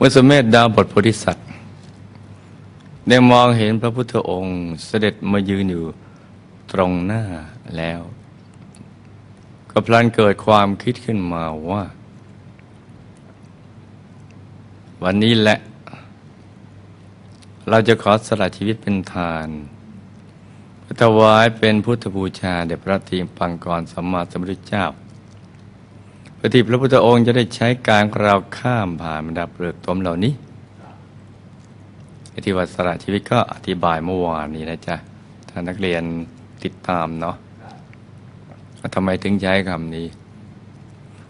เมื่อสมเด็จดาวบทโพธิสัตว์ได้มองเห็นพระพุทธองค์เสด็จมายืนอยู่ตรงหน้าแล้ว ก็พลันเกิดความคิดขึ้นมาว่า วันนี้แหละ เราจะขอสละชีวิตเป็นทานถวายเป็นพุทธบูชาแด่พระทีมปังกรสัมมาสัมพุทธเจ้า พื่อที่พระพุทธองค์จะได้ใช้การเราข้ามผ่านบรรดาเปลือกตมเหล่านี้อ้ที่ว่าสละชีวิตก็อธิบายเมื่อวานนี้นะจ๊ะถ้านักเรียนติดตามเนาะทำไมถึงใช้คำนี้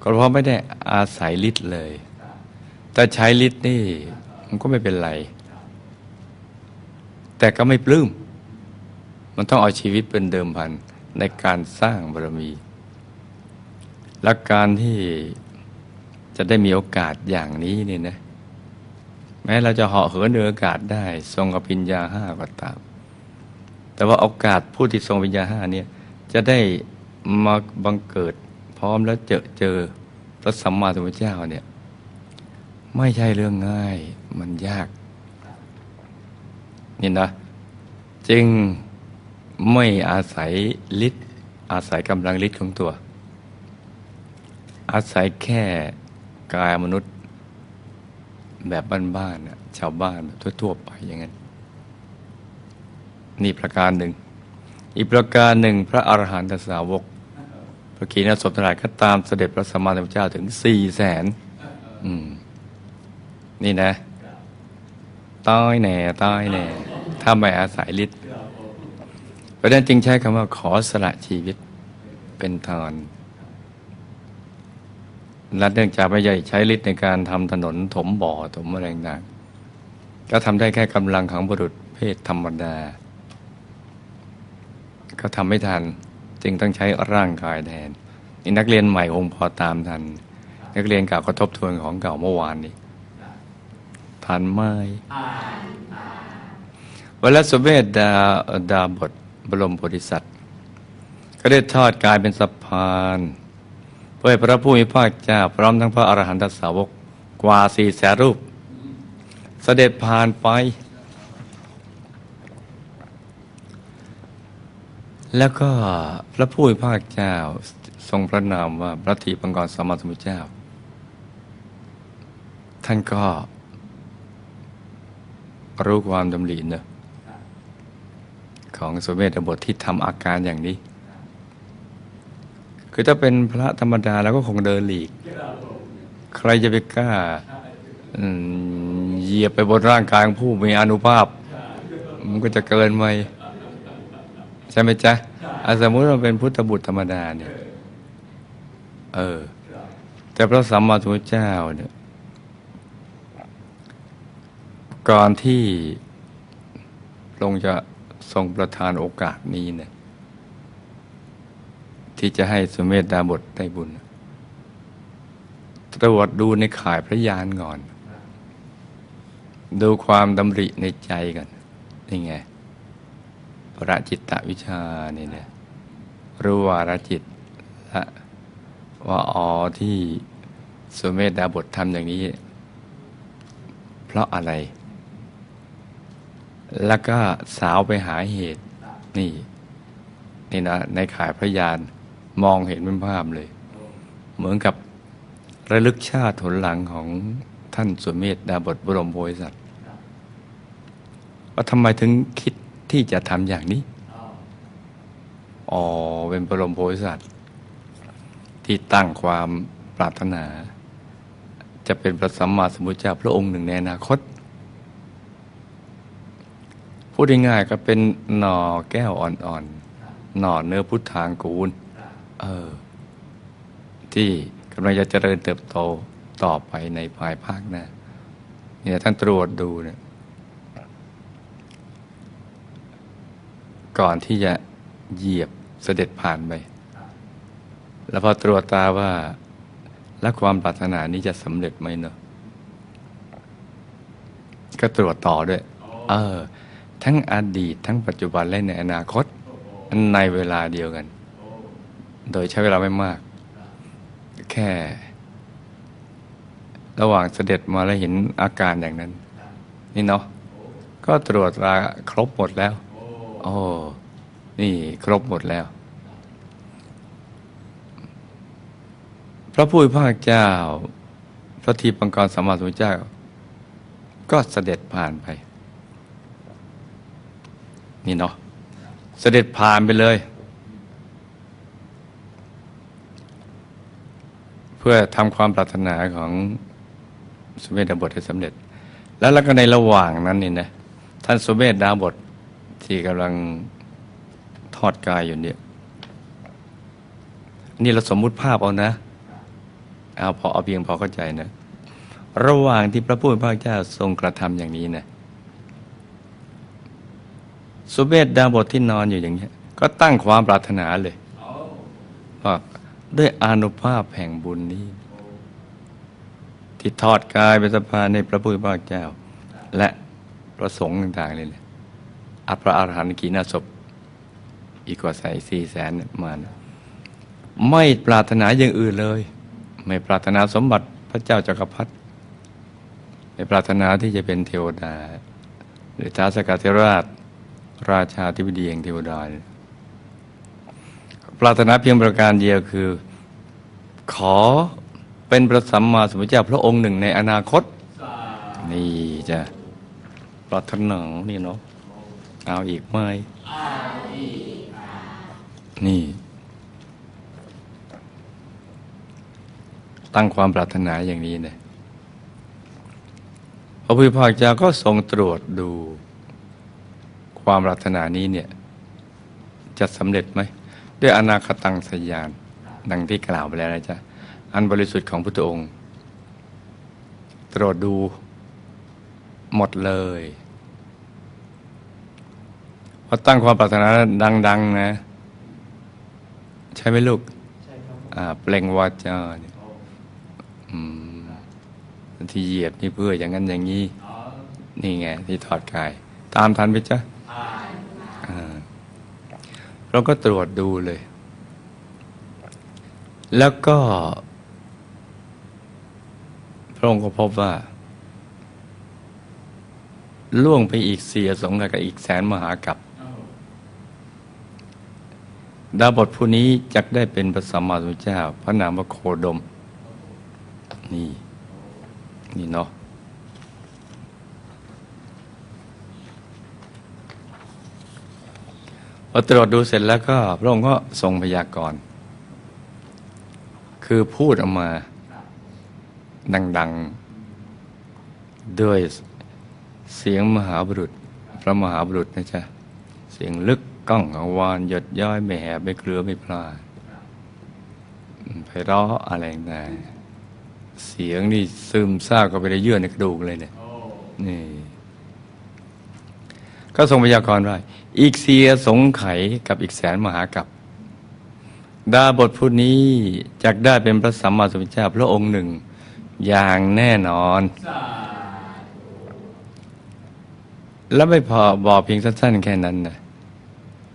ก็เพราะไม่ได้อาศัยฤทธิ์เลยแต่ใช้ฤทธิ์นี่มันก็ไม่เป็นไร แต่ก็ไม่ปลื้ม มันต้องเอาชีวิตเป็นเดิมพันในการสร้างบารมี และการที่จะได้มีโอกาสอย่างนี้เนี่ยนะ แม้เราจะเหาะเหินเหนืออากาศได้ ทรงอภิญญาห้าก็ตาม แต่ว่าโอกาสผู้ที่ทรงอภิญญาห้าเนี่ยจะได้มาบังเกิดพร้อมแล้วเจอเจอพระสัมมาสัมพุทธเจ้าเนี่ยไม่ใช่เรื่องง่ายมันยากนี่นะจึงไม่อาศัยฤทธิ์อาศัยกำลังฤทธิ์ของตัว อาศัยแค่กายมนุษย์ แบบบ้านๆน่ะชาวบ้านแบบทั่ว ๆ ไปอย่างนั้น นี่ประการหนึ่ง อีกประการหนึ่งพระอรหันตสาวก พระขีณาสพทั้งหลายก็ตามเสด็จพระสัมมาสัมพุทธเจ้าถึงสี่แสนนี่นะต้อยแหน่ต้อยแหน่ถ้าไม่อาศัยฤทธิ์เพราะฉะนั้นจึงใช้คำว่าขอสละชีวิตเป็นทาน และเนื่องจากไม่ใหญ่ใช้ฤทธิ์ในการทำถนนถมบ่อถมอะไรต่างๆก็ทำได้แค่กำลังของบุรุษเพศธรรมดา ก็ทำไม่ทันจึงต้องใช้ร่างกายแทนนี่นักเรียนใหม่คงพอตามทัน นักเรียนเก่าก็ทบทวนของเก่าเมื่อวานนี้ทันไหมวันละสมเด็จดาดาบทบรมโพธิสัตว์ ก็ได้ทอดกายเป็นสะพาน เพื่อพระผู้มีพระเจ้าพร้อมทั้งพระอรหันตสาวกกว่าสี่แสนรูป เสด็จผ่านไป แล้วก็พระผู้มีพระเจ้าทรงพระนามว่าพระทีปังกรสมมาสมุทเจ้า ท่านก็รู้ความดำริเนะของสมเด็จบทที่ทำอาการอย่างนี้ คือถ้าเป็นพระธรรมดาแล้วก็คงเดินหลีก ใครจะไปกล้าเหยียบไปบนร่างกายของผู้มีอนุภาพ มันก็จะเกินไปใช่ไหมจ๊ะอะสมมติเราเป็นพุทธบุตรธรรมดาเนี่ยเออ แต่พระสัมมาสัมพุทธเจ้าเนี่ยก่อนที่พระองค์จะทรงประทานโอกาสนี้เนี่ย ที่จะให้สมเด็จดาบทได้บุญ ตรวจดูในข่ายพระยานก่อน ดูความดำริในใจกันนี่ไงประจิตตวิชานี่เนี่ยรู้ว่าระจิตและว่าอ๋อที่สมเด็จดาบททำอย่างนี้ เพราะอะไร แล้วก็สาวไปหาเหตุนี่นี่นะในข่ายพระยาน มองเห็นเป็นภาพเลย เหมือนกับระลึกชาติผลหลังของท่านสุเมธดาบทบรมโพธิสัตว์ว่าทำไมถึงคิดที่จะทำอย่างนี้อ๋อเป็นบรมโพธิสัตว์ที่ตั้งความปรารถนา จะเป็นพระสัมมาสัมพุทธเจ้าพระองค์หนึ่งในอนาคตพูดง่ายๆก็เป็นหน่อแก้วอ่อนๆหน่อเนื้อพุทธางกูล เออ ที่กำลังจะเจริญเติบโตต่อไปในภายภาคหน้าเนี่ยท่านตรวจดูเนี่ยก่อนที่จะเหยียบเสด็จผ่านไป แล้วพอตรวจตาว่า และความปรารถนานี้จะสำเร็จไหมเนอะก็ตรวจต่อด้วย เออ ทั้งอดีตทั้งปัจจุบันและในอนาคต ในเวลาเดียวกัน โดยใช้เวลาไม่มาก แค่ ระหว่างเสด็จมาแล้วเห็นอาการอย่างนั้น นี่เนาะก็ตรวจราครบหมดแล้ว โอ้นี่ครบหมดแล้ว พระผู้เป็นพระเจ้า พระทีปังกรสมมาสมุทเจ้า ก็เสด็จผ่านไป นี่เนาะเสด็จผ่านไปเลย เพื่อทำความปรารถนาของสมเด็จดาบทให้สำเร็จ แล้วแล้วก็ในระหว่างนั้นนี่นะท่านสมเด็จดาบทที่กำลังทอดกายอยู่เนี่ยนี่เราสมมุติภาพเอานะเอาพอเอาเพียงพอเข้าใจนะระหว่างที่พระผู้เป็นพระเจ้าทรงกระทำอย่างนี้นะสุเบศดาบทที่นอนอยู่อย่างนี้ยก็ตั้งความปรารถนาเลยว่า ด้วยอานุภาพแห่งบุญนี้ ที่ทอดกายเป็นสะพาในพระผู้เป็นพระเจ้า และพระสงฆ์ต่างๆเลยเนี่ยอัพระอรหันต์กีนาศพ อีกกว่าใส่สี่แสนมานะไม่ปรารถนาอย่างอื่นเลย ไม่ปรารถนาสมบัติพระเจ้าจักรพรรดิไม่ปรารถนาที่จะเป็นเทวดา หรือท้าสกัเทราช ราชาธิบดีแห่งเทวดา ปรารถนาเพียงประการเดียวคือ ขอเป็นพระสัมมาสัมพุทธเจ้าพระองค์หนึ่งในอนาคต นี่จะปรารถนานี่เนาะเอาอีกไหมนี่ ตั้งความปรารถนาอย่างนี้เนี่ยพระพุทธภาคเจ้าก็ทรงตรวจดู ความปรารถนานี้เนี่ย จะสำเร็จไหม ด้วยอนาคตังสยาน ดังที่กล่าวไปแล้วนะจ๊ะ อันบริสุทธิ์ของพุทธองค์ ตรวจดูหมดเลยพอตั้งความปรารถนาดัง ๆ นะ ใช่ไหมลูก ใช่ครับเปล่งวาจาอืมที่เหยียบนี่เพื่ออย่างนั้นอย่างนี้ นี่ไง ที่ถอดกาย ตามทันไปจ้ะ เราก็ตรวจดูเลย แล้วก็ พระองค์ก็พบว่า ล่วงไปอีกเสียสงกับอีกแสนมหากับดาบทผู้นี้จักได้เป็นพระสัมมาสัมพุทธเจ้า พระนามว่าโคดม นี่ นี่เนาะพ อตรวจดูเสร็จแล้วก็พระองค์ก็ทรงพยากรณ์คือพูดออกมาดัง ๆ ด้วยเสียงมหาบุรุษ พระมหาบุรุษนะจ๊ะ เสียงลึกก้องกังวานหยดย้อยไม่แหบไม่เกลือไม่พลาดไพเราะอะไรต่างเสียงนี่ซึมซาบก็ไปในเยื่อในกระดูกเลยเนี่ยนี่ ก็ทรงพยากรณ์ว่า อีกเสียสงไขกับอีกแสนมหากับดาบทผู้นี้จักได้เป็นพระสัมมาสัมพุทธเจ้าพระองค์หนึ่ง อย่างแน่นอน แล้วไม่พอบอกเพียงสั้นๆแค่นั้นนะ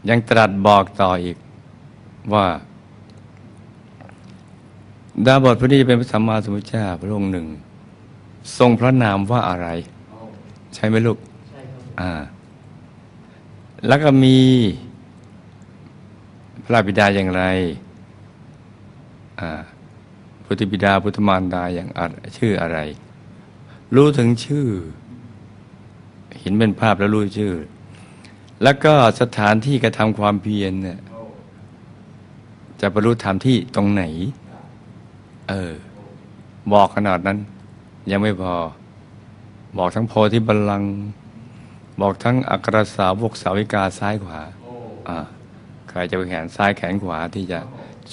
ยังตรัสบอกต่ออีกว่า ดาบทผู้นี้จะเป็นพระสัมมาสัมพุทธเจ้าพระองค์หนึ่ง ทรงพระนามว่าอะไร ใช่ไหมลูก ใช่ครับอ่า แล้วก็มีพระบิดาอย่างไรพุทธบิดาพุทธมารดาอย่างชื่ออะไร รู้ถึงชื่อ เห็นเป็นภาพแล้วรู้ชื่อ แล้วก็สถานที่กระทำความเพียรเนี่ยจะบรรลุธรรมที่ตรงไหน เออ บอกขนาดนั้น ยังไม่พอ บอกทั้งโพธิบัลลังก์ บอกทั้งอัครสาวกสาวิกาซ้ายขวาใครจะเป็นแขนซ้ายแขนขวาที่จะ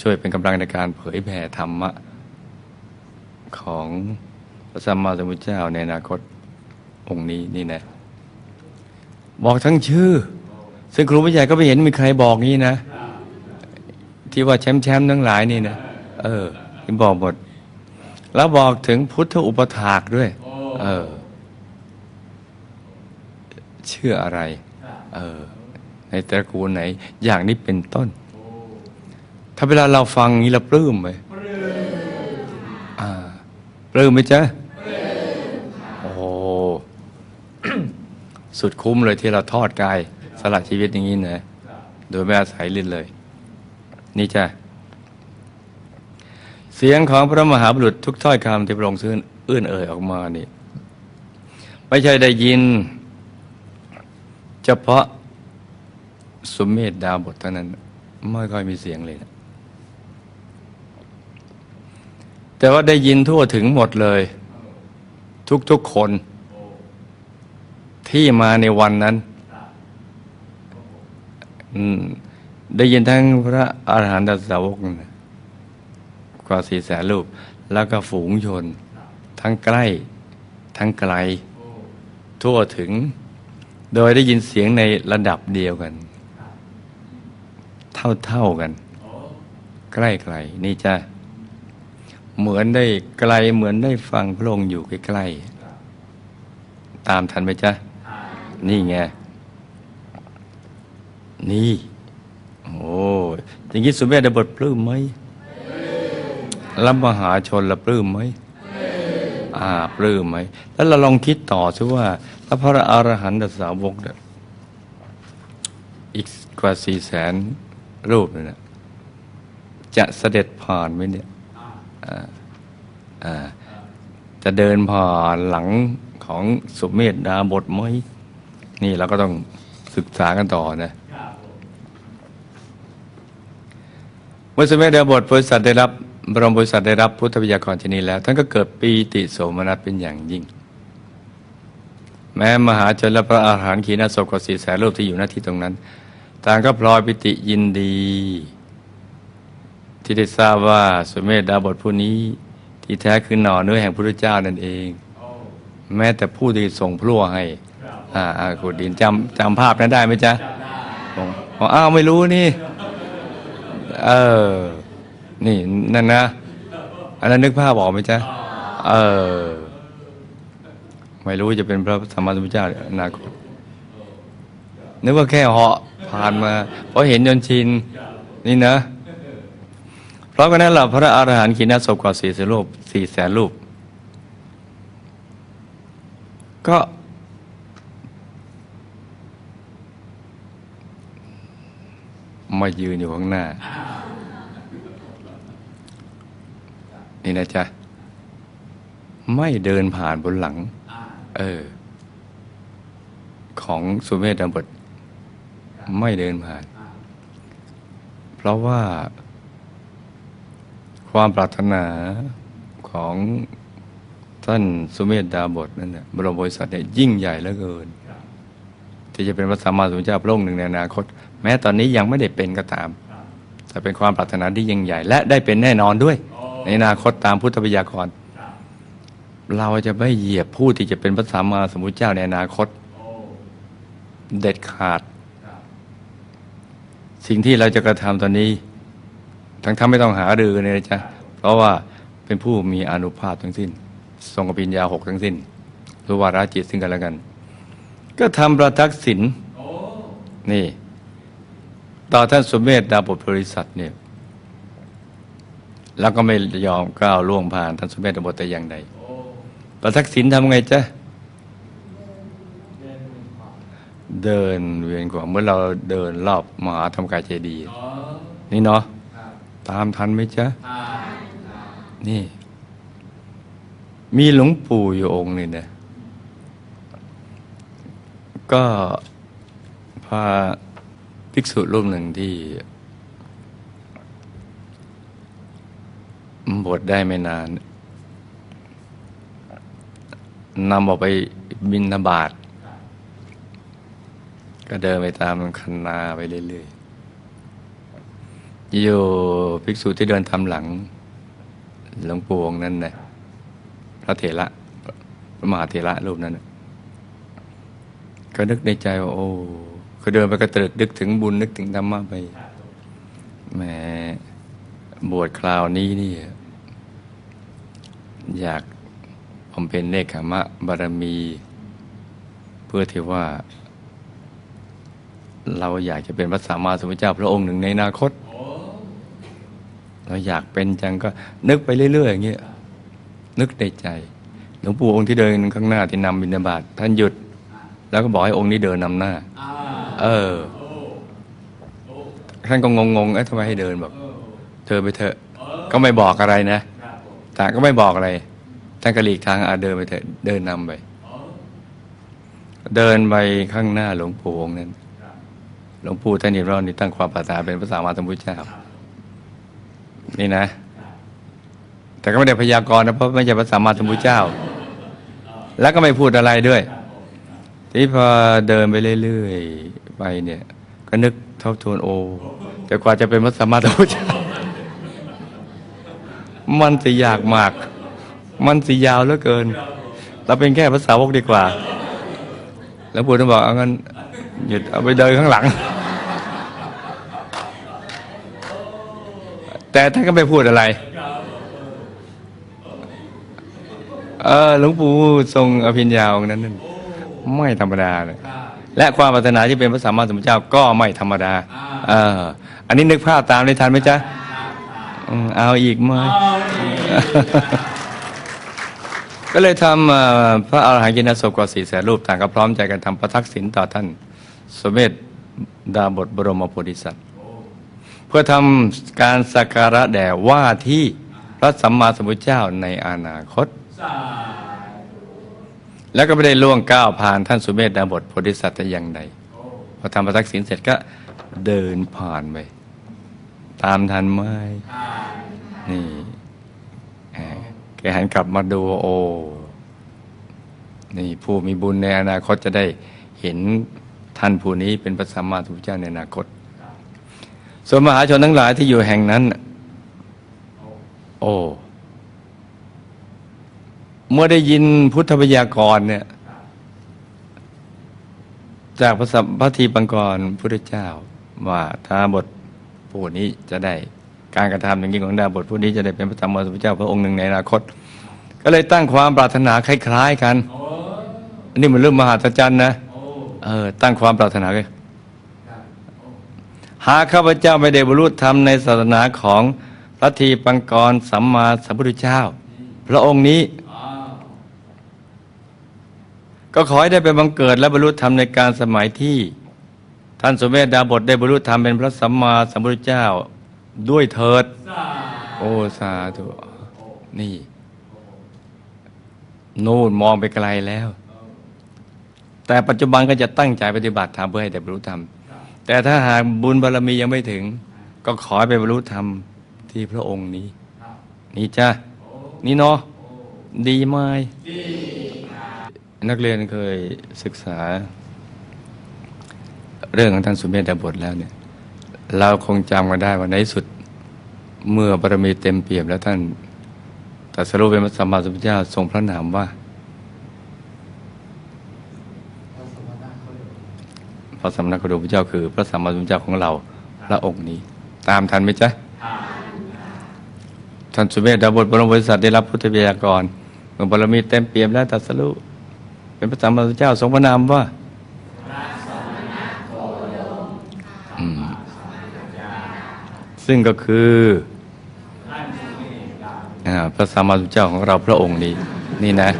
ช่วยเป็นกำลังในการเผยแผ่ธรรมะ ของพระสัมมาสัมพุทธเจ้าในอนาคตองค์นี้นี่นะบอกทั้งชื่อ ซึ่งครูผู้ใหญ่ก็ไม่เห็นมีใครบอกงี้นะ ที่ว่าแชมป์แชมป์ทั้งหลายนี่นะเออที่บอกหมดแล้วบอกถึงพุทธอุปถากด้วย เออ เชื่ออะไร เออ ในตระกูลไหน อย่างนี้เป็นต้น ถ้าเวลาเราฟังนี้เราปลื้มไหมปลื้มไหมจ๊ะโอ้สุดคุ้มเลยที่เราทอดกายสละชีวิตอย่างนี้นะโดยไม่อาศัยลิ้นเลย นี่จ้ะเสียงของพระมหาบุรุษทุกถ้อยคำที่พระองค์เอื้อนเอ่ยออกมานี่ ไม่ใช่ได้ยิน เฉพาะสุมเมธดาบทเท่านั้น ไม่ค่อยมีเสียงเลยนะแต่ว่าได้ยินทั่วถึงหมดเลย ทุกๆคน ที่มาในวันนั้นได้ยินทั้งพระอาหารหันตสาวกน์กว่าสี่แสนรูป แล้วก็ฝูงชน ทั้งใกล้ ทั้งไกล ทั่วถึง โดยได้ยินเสียงในระดับเดียวกัน เท่าๆกัน ใกล้ๆนี่จะเหมือนได้ไกลเหมือนได้ฟังพระองค์อยู่ใกล้ๆตามทันไหมจ๊ะ นี่ไง นี่ โอ้อย่างนี้สุเมธบทปลื้มไหมรับมหาชนละปลื้มไหมอ่าปลื้มไหม แล้วเราลองคิดต่อซิว่าถ้า พระอรหันตสาวกเนี่ยอีกกว่าสี่แสนรูปเนี่ยจะเสด็จผ่านไหมเนี่ยจะเดินผ่านหลังของสุเมธดาบทไหมนี่เราก็ต้องศึกษากันต่อนะเมื่อสุเมธดาบทบริษัทได้รับบรมบริษัทได้รับพุทธวิทยากรชนีแล้ว ท่านก็เกิดปีติโสมนัสเป็นอย่างยิ่ง แม้มหาชนและพระอาหารขีณาสพกว่าสี่แสนรูปที่อยู่หน้าที่ตรงนั้น ต่างก็พลอยปิติยินดี ที่ได้ทราบว่าสุเมธดาบทผู้นี้ ที่แท้คือหน่อเนื้อแห่งพระพุทธเจ้านั่นเอง แม้แต่ผู้ที่ส่งพลั่วให้อ่าอาขุดดินจำจำภาพนั้นได้ไหมจ๊ะบอกอ้าวไม่รู้นี่ เออ นี่นั่นนะ อันนั้นนึกภาพออกไหมจ๊ะ เออ ไม่รู้จะเป็นพระสัมมาสัมพุทธเจ้าอนาคตนึกว่าแค่เหาะผ่านมาเพราะเห็นจนชินนี่นะ เพราะกันนั้นแหละพระอรหันต์ขีณาสพกว่าสี่แสนรูปสี่แสนรูป ก็มายืนอยู่ข้างหน้า นี่นะจ๊ะ ไม่เดินผ่านบนหลัง เออ ของสุเมธดาบทไม่เดินผ่าน เพราะว่า ความปรารถนาของท่านสุเมธดาบทนั่นนะบรมบริษัทเนี่ยยิ่งใหญ่เหลือเกิน ที่จะเป็นพระสัมมาสัมพุทธเจ้าพระองค์หนึ่งในอนาคต แม้ตอนนี้ยังไม่ได้เป็นก็ตาม แต่เป็นความปรารถนาที่ยิ่งใหญ่ และได้เป็นแน่นอนด้วย ในอนาคตตามพุทธพยากรณ์ เราจะไม่เหยียบผู้ที่จะเป็นพระสัมมาสัมพุทธเจ้าในอนาคต เด็ดขาด สิ่งที่เราจะกระทำตอนนี้ ทั้งทำไม่ต้องหารือเลยนะจ๊ะเพราะว่าเป็นผู้มีอนุภาพทั้งสิ้น ทรงอภิญญาหกทั้งสิ้นรู้วาระจิตซึ่งกันและกัน ก็ทำประทักษิณนี่ ต่อท่านสมเมธดาบทบริษัทเนี่ยแล้วก็ไม่ยอมก้าวล่วงผ่านท่านสมเมธดาบทแต่อย่างใด ประทักษิณทำไงจ๊ะเดินเวียนกว่าเมื่อเราเดินรอบมหาธรรมกายเจดีย์นี่เนาะตามทันไหมจ๊ะนี่ มีหลวงปู่อยู่องค์หนึ่งนะก็พาภิกษุรูปหนึ่งที่บวชได้ไม่นาน นำออกไปบินบาตก็เดินไปตามคันนาไปเรื่อยๆอยู่ภิกษุที่เดินทำหลังหลวงปู่องนั้นนะพระเถระพระมหาเถระรูปนั้นนะก็นึกในใจว่าโอ้ก็เดินไปก็ตรึกนึกถึงบุญนึกถึงธรรมะไปแหมบวชคราวนี้นี่ อยาก บำเพ็ญเนคขมะบารมี เพื่อที่ว่า เราอยากจะเป็นพระสัมมาสัมพุทธเจ้า พระองค์หนึ่งในอนาคต เราอยากเป็นจังก็นึกไปเรื่อยๆอย่างเงี้ยนึกในใจ หลวงปู่องค์ที่เดินข้างหน้าที่นำบิณฑบาตท่านหยุด แล้วก็บอกให้องค์นี้เดินนำหน้าอเออท่านก็งงๆเอ๊ะทำไมให้เดินบอกเธอไปเถอะก็ไม่บอกอะไรนะแต่ก็ไม่บอกอะไร ท่านก็หลีกทางอาเดินไปเถอะเดินนำไป เดินไปข้างหน้าหลวงปู่องค์นั้น หลวงปู่ท่านนี่รอดนี่ตั้งความปรารถนาเป็นพระสัมาสัมพุทธเจ้านี่นะ แต่ก็ไม่ได้พยากรณ์นะเพราะไม่ใช่พระสัมาสัมพุทธเจ้า แล้วก็ไม่พูดอะไรด้วย ทีนี้พอเดินไปเรื่อยๆไปเนี่ย ก็นึกทบทวนโอแต่กว่าจะเป็นพระสัมาสัมพุทธเจ้ามันสิยากมาก มันสิยาวเหลือเกิน เราเป็นแค่ภาษาวกดีกว่า แล้วปู่ท่านบอกเอางั้นหยุดเอาไปเดินข้างหลัง แต่ท่านก็ไม่พูดอะไรเออหลวงปู่ทรงอภิญญาองค์นั้นนั่นไม่ธรรมดาเลยและความปรารถนาที่เป็นพระสัมมาสัมพุทธเจ้าก็ไม่ธรรมดาอ่าเออ อันนี้นึกภาพตามได้ทันไหมจ๊ะ เอาอีกไหม ก็เลยทำพระอรหันต์กินศพกว่าสี่แสนรูปต่างก็พร้อมใจกันทำประทักษิณต่อท่านสมเด็จดาบทบรมโพธิสัตว์ เพื่อทำการสักการะแด่ว่าที่พระสัมมาสัมพุทธเจ้าในอนาคต แล้วก็ไม่ได้ล่วงก้าวผ่านท่านสุเมธดาบทโพธิสัตว์แต่อย่างใดพอทำประทักษิณเสร็จก็เดินผ่านไป ตามทันไหมอ่านี่ แกหันกลับมาดูโอ้นี่ผู้มีบุญในอนาคตจะได้เห็นท่านผู้นี้เป็นพระสัมมาสัมพุทธเจ้าในอนาคต ส่วนมหาชนทั้งหลายที่อยู่แห่งนั้น โอ้เมื่อได้ยินพุทธพยากรณ์เนี่ยจากพระสัมพทีปังกรพุทธเจ้า ว่าถ้าบทผู้นี้จะได้ การกระทำอย่างนี้ของดาบทผู้นี้จะได้เป็นพระสัมมาสัมพุทธเจ้าพระองค์หนึ่งในอนาคต ก็เลยตั้งความปรารถนาคล้าย ๆ กันอันนี้มันเรื่องมหัศจรรย์นะเออตั้งความปรารถนาเลยหากข้าพเจ้าไม่ได้บรรลุธรรมในศาสนาของพระทีปังกรสัมมาสัมพุทธเจ้า พระองค์นี้ ก็ขอให้ได้ไปบังเกิดและบรรลุธรรมในการสมัยที่ ท่านสมเด็จดาบทได้บรรลุธรรมเป็นพระสัมมาสัมพุทธเจ้า ด้วยเถิด โอ้ สาธุ นี่ นู่นมองไปไกลแล้ว แต่ปัจจุบันก็จะตั้งใจปฏิบัติธรรมเพื่อให้ได้บรรลุธรรม แต่ถ้าหากบุญบารมียังไม่ถึง ก็ขอให้ไปบรรลุธรรมที่พระองค์นี้ นี่จ้านี่เนาะ ดีไหมนักเรียนเคยศึกษา เรื่องของท่านสุเมธดาบทแล้วเนี่ย เราคงจำกันได้ว่าในสุดเมื่อบารมีเต็มเปี่ยมแล้วท่านตรัสรู้เป็นพระสัมมาสัมพุทธเจ้าทรงพระนามว่าพระสัมมาสัมพุทธเจ้าคือ พระสัมมาสัมพุทธเจ้าของเราพระองค์นี้ ตามทันไหมจ๊ะท่านสุเมธดาบทบรมบริษัทได้รับพุทธเบียากรเมื่อบารมีเต็มเปี่ยมแล้วตรัสรู้เป็นพระสัมมาสัมพุทธเจ้าทรงพระนามว่าอืม ซึ่งก็คือพระสัมมาสัมพุทธเจ้าของเราพระองค์นี้ นี่นะ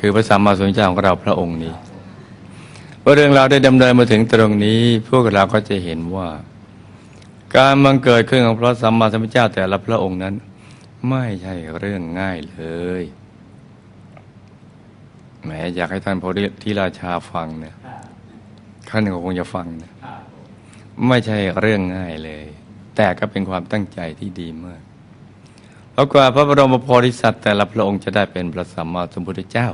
คือพระสัมมาสัมพุทธเจ้าของเราพระองค์นี้เมื่อเรื่องราได้ดำเนินมาถึงตรงนี้ พวกเราก็จะเห็นว่า การบังเกิดขึ้นของพระสัมมาสัมพุทธเจ้าแต่ละพระองค์นั้น ไม่ใช่เรื่องง่ายเลยแหมอยากให้ท่านโพธิราชาฟังเนี่ยท่านก็คงจะฟังนี่ยครับไม่ใช่เรื่องง่ายเลย แต่ก็เป็นความตั้งใจที่ดีมากเพราะกว่าพระบรมโพธิสัตว์แต่ละพระองค์จะได้เป็นพระสัมมาสัมพุทธเจ้า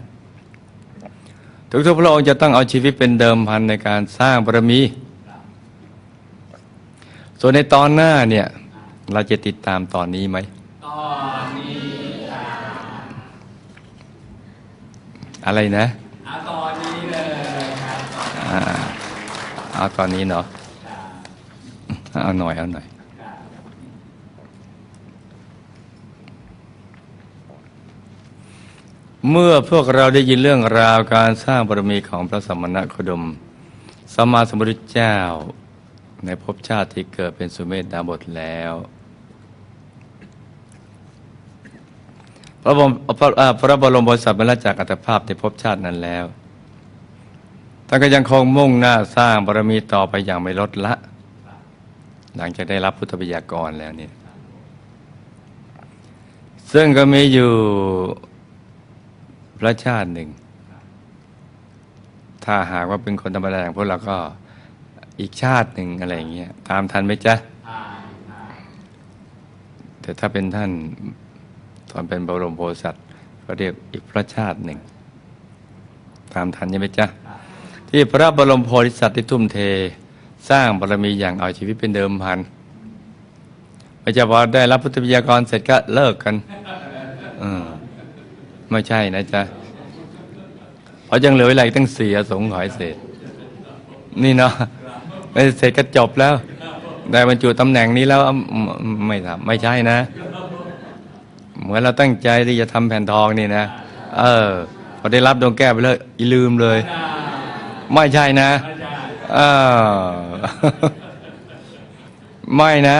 ทุกๆพระองค์จะต้องเอาชีวิตเป็นเดิมพันในการสร้างบารมี ส่วนในตอนหน้าเนี่ยเราจะติดตามตอนนี้ไหมตอนนี้อะไรนะอะตอนนี้เลยครับเอาตอนนี้เนาะเอาหน่อยเอาหน่อย ครับ เมื่อพวกเราได้ยินเรื่องราวการสร้างบารมีของพระสมณโคดมสมมาสมุทธเจ้า ในภพชาติที่เกิดเป็นสุเมธดาบทแล้ว พระบรมพระอ่าพระบรมบริษัทบรรลัจากอัตภาพในภพชาตินั้นแล้วท่านก็ยังคงมุ่งหน้าสร้างบารมีต่อไปอย่างไม่ลดละ หลังจากได้รับพุทธบิยากรแล้วเนี่ยซึ่งก็มีอยู่ พระชาติหนึ่ง ถ้าหากว่าเป็นคนธรรมดาอย่างพวกเราก็อีกชาติหนึ่งอะไรอย่างเงี้ยตามทันไหมจ๊ะแต่ถ้าเป็นท่านตอนเป็นบรมโพธิสัตว์ก็เรียกอีกพระชาติหนึ่ง ตามทันใช่ไหมจ๊ะที่พระบรมโพธิสัตว์ที่ทุ่มเทสร้างบารมีอย่างเอาชีวิตเป็นเดิมพันไม่ใช่พอได้รับพุทธวิทยากรเสร็จก็เลิกกันออ ไม่ใช่นะจ๊ะเพราะยังเหลือเวลาอีกตั้งเสียสงฆ์ขอยเศษ นี่เนาะไม่เสร็จก็จบแล้ว ได้บรรจุตำแหน่งนี้แล้วอืมไม่ทำไม่ใช่นะ เหมือนเราตั้งใจที่จะทำแผ่นทองนี่นะ เออ พอได้รับดวงแก้วไปเลยอีลืมเลย ไม่ใช่นะเออไม่นะ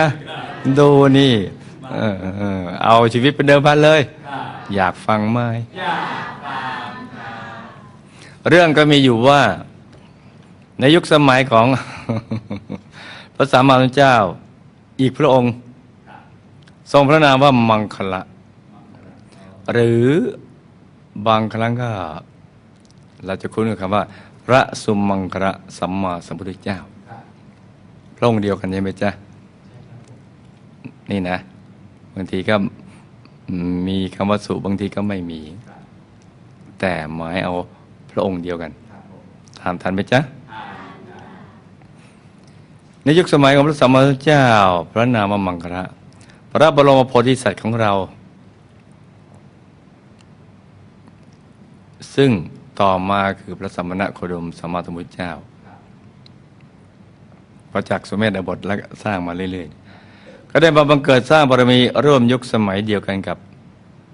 ดูนี่ เออเออเอาชีวิตเป็นเดิมพันเลย อยากฟังไหมอยากฟังเรื่องก็มีอยู่ว่า ในยุคสมัยของพระสัมมาสัมพุทธเจ้า อีกพระองค์ ทรงพระนามว่ามังคละ หรือบางครั้งก็ เราจะคุ้นกับคำว่า พระสุมังคละสัมมาสัมพุทธเจ้า พระองค์เดียวกันใช่ไหมจ๊ะนี่นะบางทีก็ มีคำว่าสุบางทีก็ไม่มี แต่หมายเอาพระองค์เดียวกันถามทันไหมจ๊ะในยุคสมัยของพระสัมมาสัมพุทธเจ้า พระนามมังคละพระบรมโพธิสัตว์ของเรา ซึ่งต่อมาคือพระสัมมาโคดมสมมาสัมพุทธเจ้าพระจักรสมเมธบทและสร้างมาเรื่อยๆ ก็ได้มาบังเกิดสร้างบารมีร่วมยุคสมัยเดียวกันกับ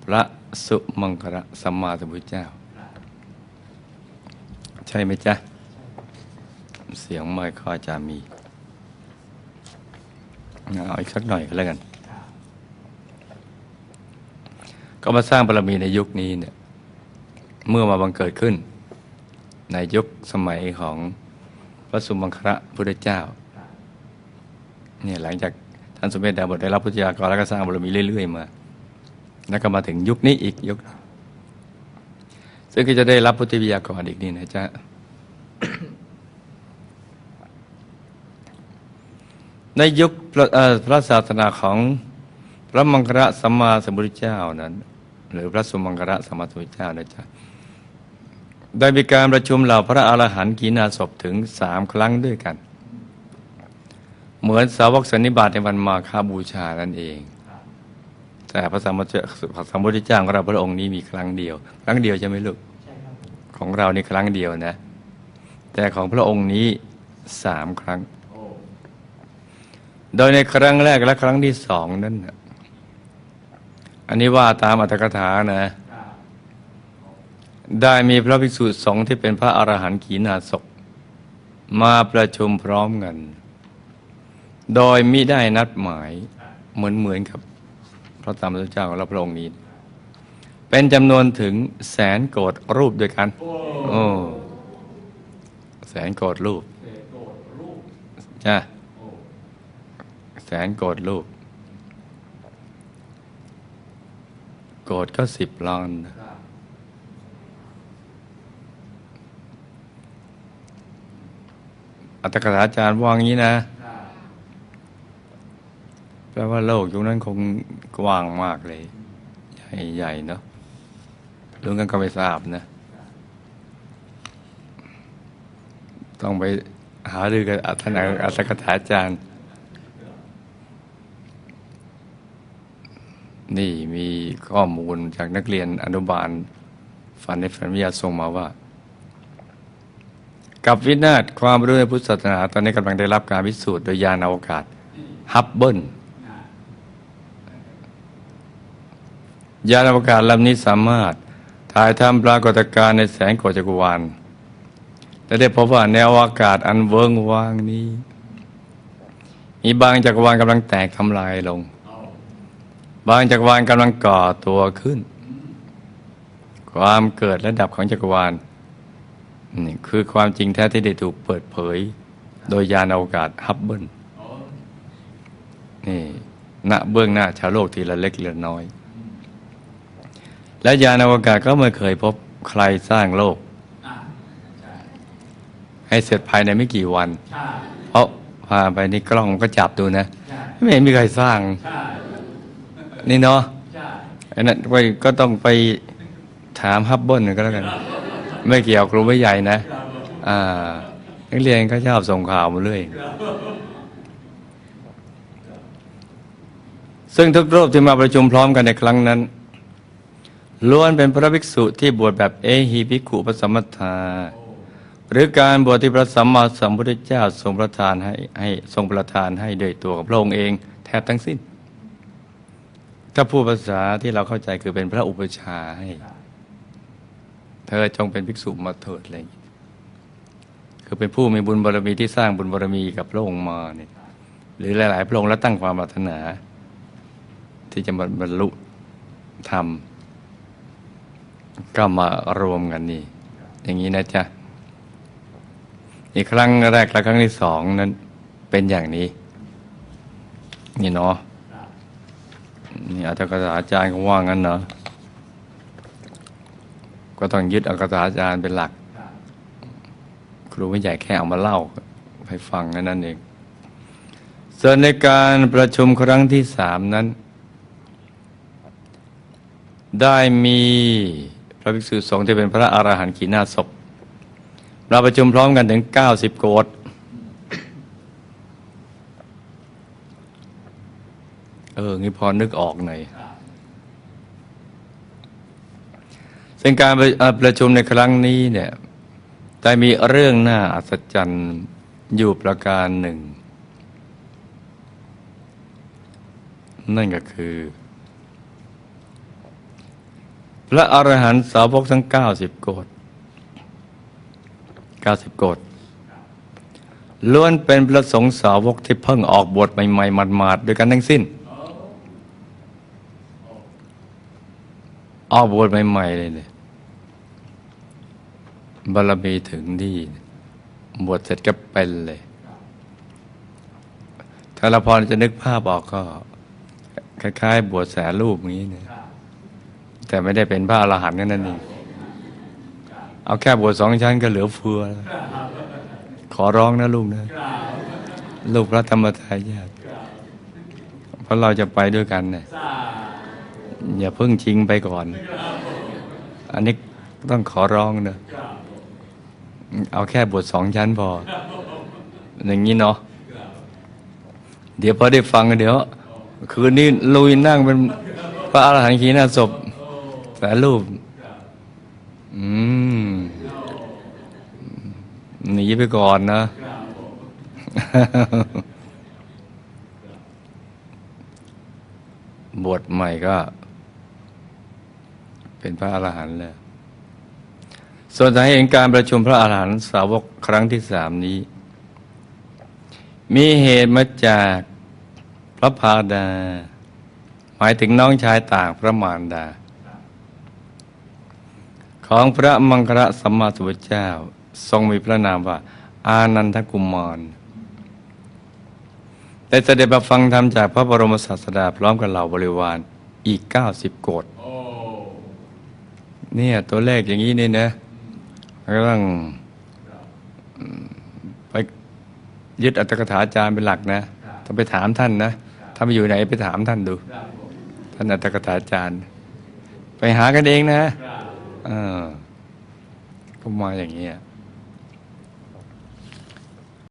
พระสุมังคละสัมมาสัมพุทธเจ้า ใช่ไหมจ๊ะ เสียงไม่ค่อยจะมีเอาอีกสักหน่อยก็แล้วกัน ก็มาสร้างบารมีในยุคนี้เนี่ยเมื่อมาบังเกิดขึ้น ในยุคสมัยของพระสุมังคระพุทธเจ้าเนี่ยหลังจาก ท่านสมเด็จดาบทได้รับพุทธยากรแล้วก็สร้างบารมีเรื่อย ๆ มา แล้วก็มาถึงยุคนี้อีกยุค ซึ่งก็จะได้รับพุทธวิยากรอีกนี่นะจ๊ะในยุคพระศาสนาของพระมังคระสัมมาสัมพุทธเจ้านั้น หรือพระสุมังคระสัมมาสัมพุทธเจ้านะจ๊ะได้มีการประชุมเหล่าพระอรหันต์กีนาศพถึงสามครั้งด้วยกัน เหมือนสาวกสันนิบาตในวันมาคาบูชานั่นเอง แต่พระสัมมาสัมพุทธเจ้าของเราพระองค์นี้มีครั้งเดียว ครั้งเดียวใช่ไหมลูกใช่ครับของเรานี่ครั้งเดียวนะ แต่ของพระองค์นี้สามครั้งโอ้โดยในครั้งแรกและครั้งที่สองนั้นน่ะอันนี้ว่าตามอัตถกถานะครับได้มีพระภิกษุสงฆ์ที่เป็นพระอรหันต์ขีณาสพมาประชุมพร้อมกัน โดยมิได้นัดหมายเหมือนเหมือนกับพระธรรมเจ้าของเราพระองค์นี้ เป็นจำนวนถึงแสนโกรธรูปด้วยกัน โอ้โอ้แสนโกรธรูปเศษโกรธรูปจ้ะโอ้แสนโกรธรูป โกรธก็สิบล้านนะครับอัตถกถาจารย์ว่างี้นะ แปลว่าโลกยุคนั้นคงกว้างมากเลย ใหญ่ใหญ่เนาะลุงกันก็ไม่ทราบนะ ต้องไปหารือกับท่านอัตถกถาจารย์ นี่มีข้อมูลจากนักเรียนอนุบาลฝันในฝันวิทยาส่งมาว่า กับวินาศความรู้ในพุทธศาสนา ตอนนี้กำลังได้รับการพิสูจน์โดยยานอวกาศฮับเบิล ยานอวกาศลำนี้สามารถถ่ายทำปรากฏการณ์ในแสงโกจักรวาลและได้พบว่าในวอวกาศอันเวิงว่างนี้ มีบางจักรวาลกำลังแตกทำลายลง บางจักรวาลกำลังก่อตัวขึ้น ความเกิดและดับของจักรวาลนี่คือความจริงแท้ที่ได้ถูกเปิดเผย โดยยานอวกาศฮับเบิลนี่ณเบื้องหน้าชาวโลกทีละเล็กทีละน้อย และยานอวกาศก็ไม่เคยพบใครสร้างโลกอะใช่ให้เสร็จภายในไม่กี่วันใช่เพราะพาไปนี่กล้องก็จับดูนะใช่ไม่เห็นมีใครสร้างใช่นี่เนาะใช่ไอ้นั่นไปก็ต้องไปถามฮับเบิลก็แล้วกัน ไม่เกี่ยวครูไม่ใหญ่นะ อ่านักเรียนก็ชอบส่งข่าวมาเรื่อยซึ่งทุกรูปที่มาประชุมพร้อมกันในครั้งนั้น ล้วนเป็นพระภิกษุที่บวชแบบเอหิภิกขุปสมมทา หรือการบวชที่พระสัมมาสัมพุทธเจ้าทรงประทานให้ให้ทรงประทานให้โดยตัวของพระองค์เองแทบทั้งสิ้น ถ้าพูดภาษาที่เราเข้าใจคือเป็นพระอุปชฌาย์ให้ เธอจงเป็นภิกษุมาเถิดอะไรอย่างงี้คือเป็นผู้มีบุญบารมีที่สร้างบุญบารมีกับพระองค์มาเนี่ยหรือหลาย ๆ พระองค์แล้วตั้งความปรารถนา ที่จะบรรลุธรรม ก็มารวมกันนี่ อย่างนี้นะจ๊ะ อีกครั้งแรกและครั้งที่สองนั้นเป็นอย่างนี้ นี่เนาะนี่อาจารย์อาจารย์เขาว่างั้นเนาะก็ต้องยึดอักษาอาจารย์เป็นหลัก ครูไม่ใหญ่แค่เอามาเล่าให้ฟังนั่นเองส่วนในการประชุมครั้งที่สามนั้น ได้มี พระภิกษุสงฆ์ที่เป็นพระอรหันต์ขีณาศพเราประชุมพร้อมกันถึง 90 โกดเออ งี้พอนึกออกหน่อยซึ่งการประชุมในครั้งนี้เนี่ยได้มีเรื่องน่าอัศจรรย์อยู่ประการหนึ่ง นั่นก็คือ พระอรหันต์สาวกทั้ง 90 โกด90 โกดล้วนเป็นพระสงฆ์สาวกที่เพิ่งออกบวชใหม่ๆหมาดๆด้วยกันทั้งสิ้น ออกบวชใหม่ๆเลยเนี่ยบารมีถึงที่บวชเสร็จก็เป็นเลย ถ้าเราพอจะนึกภาพออกก็ คล้ายๆ บวชแสรูปนี้เนี่ย แต่ไม่ได้เป็นพระอรหันต์นั่นเองเอาแค่บวชสองชั้นก็เหลือเฟือ ขอร้องนะลูกนะ ลูกพระธรรมทายาทเพราะเราจะไปด้วยกันเนี่ยอย่าเพิ่งชิงไปก่อน อันนี้ต้องขอร้องนะเอาแค่บทสองชั้นพอ อย่างนี้เนาะเดี๋ยวพอได้ฟังเดี๋ยว คืนนี้ลุยนั่งเป็นพระอรหันต์ขีณาศพ แต่รูป อืมหนีไปก่อนนะบวชใหม่ก็ เป็นพระอรหันต์แล้วส่วนสาเหตุการประชุมพระอรหันต์สาวกครั้งที่สามนี้ มีเหตุมาจากพระพาดา หมายถึงน้องชายต่างพระมารดา ของพระมังคละสัมมาสัมพุทธเจ้า ทรงมีพระนามว่า อานันทกุมารได้เสด็จมาฟังธรรมจากพระบรมศาสดาพร้อมกับเหล่าบริวารอีก 90 โกดเนี่ยตัวเลขอย่างนี้นี่นะก็ต้องไปยึดอัตถกถาจารย์เป็นหลักนะต้องไปถามท่านนะ ถ้าไปอยู่ไหนไปถามท่านดู ท่านอัตถกถาจารย์ ไปหากันเองนะ เออก็มาอย่างนี้ย